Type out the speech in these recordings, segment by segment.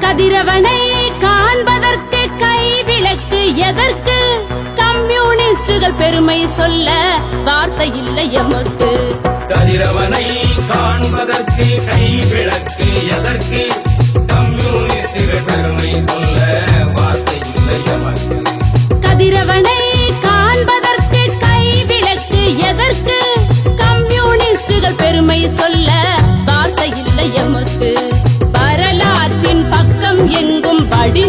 கதிரவனை காண்பதற்கு கை விளக்கு எதற்கு? கம்யூனிஸ்டுகள் பெருமை சொல்ல வார்த்தை இல்லை எமக்கு. கதிரவனை காண்பதற்கு கை விளக்கு எதற்கு? கம்யூனிஸ்டுகள் பெருமை சொல்ல அடி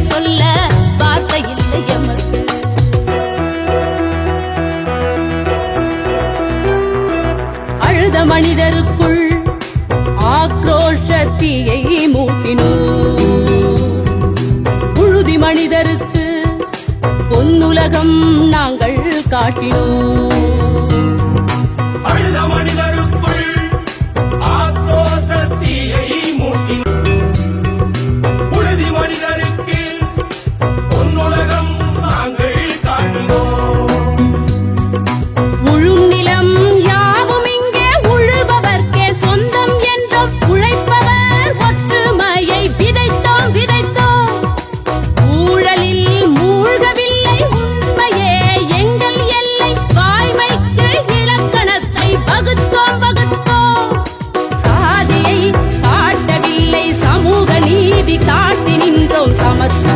சொல்ல வார்த்தை இல்லை எமக்கு. அழுத மனிதருக்குள் ஆக்ரோஷ தீயை மூட்டினோ உழுதி மனிதருக்கு பொன்னுலகம் நாங்கள் காட்டினோம். அழுத மனிதர்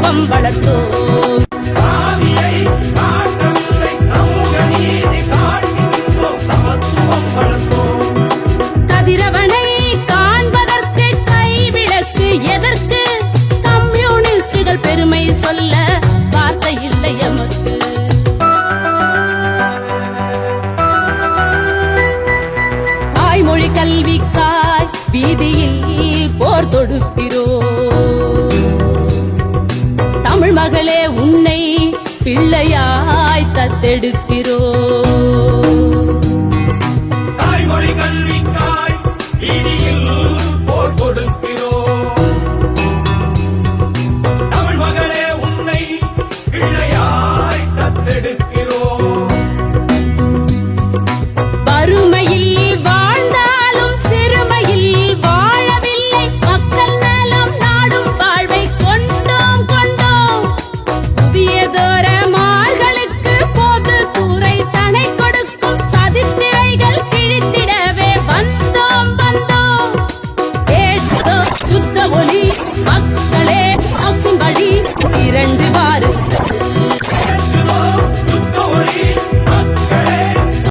சமத்துவம் வளர்த்தோம் கதிரவனை காண்பதற்கு கைவிளக்கு எதற்கு? கம்யூனிஸ்டுகள் பெருமை சொல்ல வார்த்தை இல்லை எமக்கு. தாய்மொழி கல்விக்காய் வீதியில் போர் தொடுக்கிறோ மகளே உன்னை பிள்ளையாய் தத்தெடுக்கிறோம்.